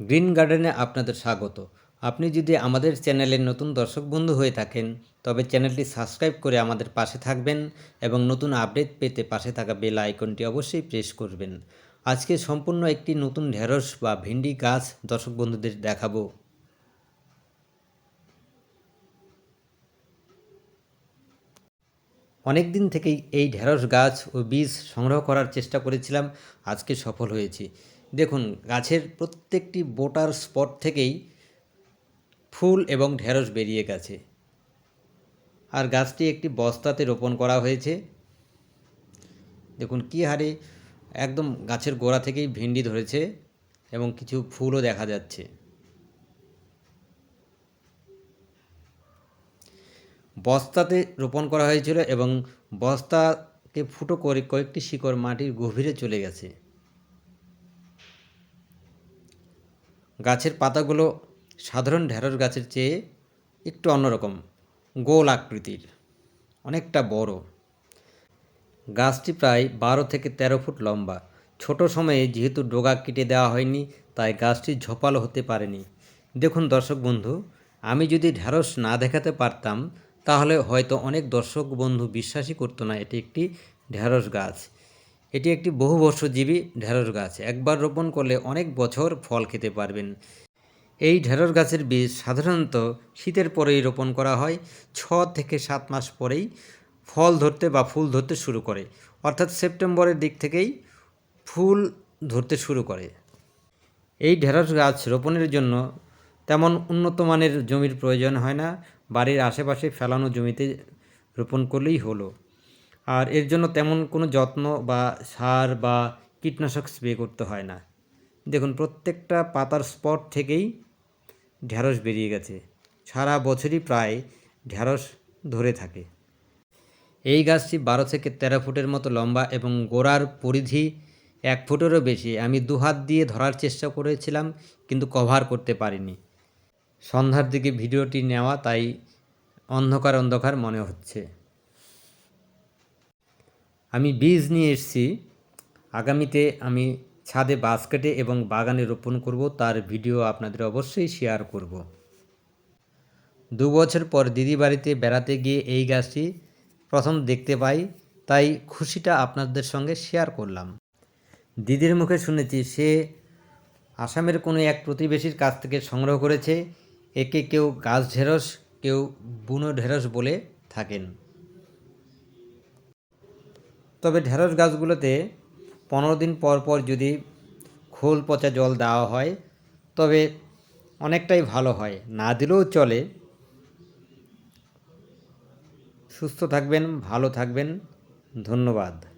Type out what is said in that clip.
Green গার্ডেনে আপনাদের স্বাগত। আপনি যদি আমাদের চ্যানেলের নতুন দর্শক বন্ধু হয়ে থাকেন, তবে চ্যানেলটি সাবস্ক্রাইব করে আমাদের পাশে থাকবেন এবং নতুন আপডেট পেতে পাশে থাকা বেল আইকনটি অবশ্যই প্রেস করবেন। আজকে সম্পূর্ণ একটি নতুন ঢেঁড়স বা ভেন্ডি গাছ দর্শক বন্ধুদের দেখাবো। অনেক দিন থেকেই এই ঢেঁড়স গাছ ও বীজ সংগ্রহ করার চেষ্টা করেছিলাম, আজকে সফল হয়েছি। দেখুন, গাছের প্রত্যেকটি বোটার স্পট থেকেই ফুল এবং ঢেঁড়স বেরিয়ে গেছে। আর গাছটি একটি বস্তাতে রোপণ করা হয়েছে। দেখুন, কী হারে একদম গাছের গোড়া থেকেই ভেন্ডি ধরেছে এবং কিছু ফুলও দেখা যাচ্ছে। বস্তাতে রোপণ করা হয়েছিল এবং বস্তাকে ফুটো করে কয়েকটি শিকড় মাটির গভীরে চলে গেছে। গাছের পাতাগুলো সাধারণ ঢেঁড়স গাছের চেয়ে একটু অন্যরকম, গোল আকৃতির, অনেকটা বড়। গাছটি প্রায় বারো থেকে তেরো ফুট লম্বা। ছোট সময়ে যেহেতু ডোগা কেটে দেওয়া হয়নি, তাই গাছটি ঝোপালো হতে পারেনি। দেখুন দর্শক বন্ধু, আমি যদি ঢেঁড়স না দেখাতে পারতাম, তাহলে হয়তো অনেক দর্শক বন্ধু বিশ্বাসই করতো না এটি একটি ঢেঁড়স গাছ। এটি একটি বহু বর্ষজীবী ঢেঁড়স গাছ। একবার রোপণ করলে অনেক বছর ফল খেতে পারবেন। এই ঢেঁড়স গাছের বীজ সাধারণত শীতের পরেই রোপণ করা হয়, ছ থেকে সাত মাস পরেই ফল ধরতে বা ফুল ধরতে শুরু করে। অর্থাৎ সেপ্টেম্বরের দিক থেকেই ফুল ধরতে শুরু করে। এই ঢেঁড়স গাছ রোপণের জন্য তেমন উন্নত মানের জমির প্রয়োজন হয় না। বাড়ির আশেপাশে ফেলানো জমিতে রোপণ করলেই হলো। আর এর জন্য তেমন কোনো যত্ন বা সার বা কীটনাশক স্প্রে করতে হয় না। দেখুন, প্রত্যেকটা পাতার স্পট থেকেই ঢ্যাঁড়স বেরিয়ে গেছে। সারা বছরই প্রায় ঢ্যাঁড়স ধরে থাকে। এই গাছটি বারো থেকে তেরো ফুটের মতো লম্বা এবং গোড়ার পরিধি এক ফুটেরও বেশি। আমি দুহাত দিয়ে ধরার চেষ্টা করেছিলাম, কিন্তু কভার করতে পারিনি। সন্ধ্যার দিকে ভিডিওটি নেওয়া, তাই অন্ধকার অন্ধকার মনে হচ্ছে। আমি বীজ নিয়ে এসেছি। আগামীতে আমি ছাদে বাস কেটে এবং বাগানে রোপণ করব, তার ভিডিও আপনাদের অবশ্যই শেয়ার করব। দু বছর পর দিদি বাড়িতে বেড়াতে গিয়ে এই গাছটি প্রথম দেখতে পাই, তাই খুশিটা আপনাদের সঙ্গে শেয়ার করলাম। দিদির মুখে শুনেছি, সে আসামের কোনো এক প্রতিবেশীর কাছ থেকে সংগ্রহ করেছে, একে কেউ গাছ ঢেঁড়স, কেউ বুনো ঢেঁড়স বলে থাকেন। তবে ঢেঁড়স গাছগুলোতে পনেরো দিন পর পর যদি খোল পচা জল দেওয়া হয়, তবে অনেকটাই ভালো হয়। না দিলেও চলে। সুস্থ থাকবেন, ভালো থাকবেন। ধন্যবাদ।